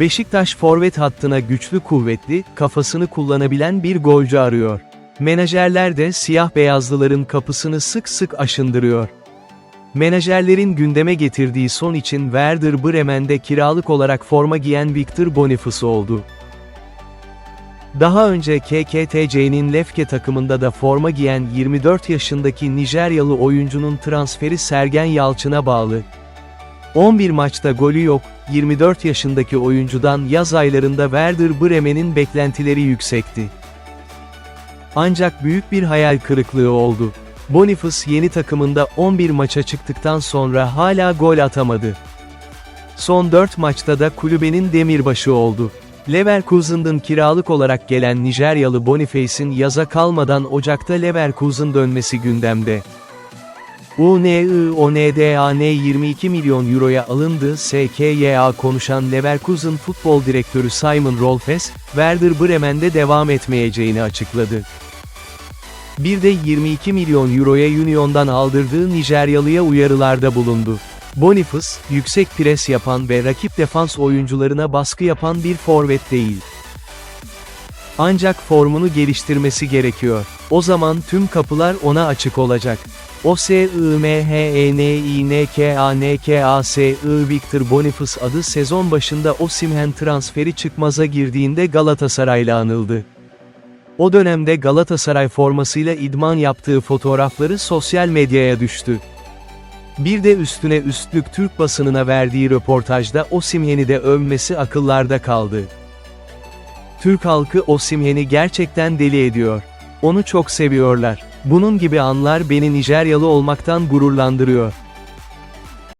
Beşiktaş forvet hattına güçlü kuvvetli, kafasını kullanabilen bir golcü arıyor. Menajerler de siyah beyazlıların kapısını sık sık aşındırıyor. Menajerlerin gündeme getirdiği son için Werder Bremen'de kiralık olarak forma giyen Victor Boniface oldu. Daha önce KKTC'nin Lefke takımında da forma giyen 24 yaşındaki Nijeryalı oyuncunun transferi Sergen Yalçın'a bağlı. 11 maçta golü yok, 24 yaşındaki oyuncudan yaz aylarında Werder Bremen'in beklentileri yüksekti. Ancak büyük bir hayal kırıklığı oldu. Boniface yeni takımında 11 maça çıktıktan sonra hala gol atamadı. Son 4 maçta da kulübenin demirbaşı oldu. Leverkusen'dan kiralık olarak gelen Nijeryalı Boniface'in yaza kalmadan Ocak'ta Leverkusen dönmesi gündemde. UNIONDAN 22 milyon euroya alındı SKYA konuşan Leverkusen futbol direktörü Simon Rolfes, Werder Bremen'de devam etmeyeceğini açıkladı. Bir de 22 milyon euroya Union'dan aldırdığı Nijeryalıya uyarılarda bulundu. Boniface, yüksek pres yapan ve rakip defans oyuncularına baskı yapan bir forvet değil. Ancak formunu geliştirmesi gerekiyor. O zaman tüm kapılar ona açık olacak. O S I M H E N I N K A N K A S I Victor Boniface adı sezon başında Osimhen transferi çıkmaza girdiğinde Galatasaray'la anıldı. O dönemde Galatasaray formasıyla idman yaptığı fotoğrafları sosyal medyaya düştü. Bir de üstüne üstlük Türk basınına verdiği röportajda Osimhen'i de övmesi akıllarda kaldı. Türk halkı Osimhen'i gerçekten deli ediyor. Onu çok seviyorlar. Bunun gibi anlar beni Nijeryalı olmaktan gururlandırıyor.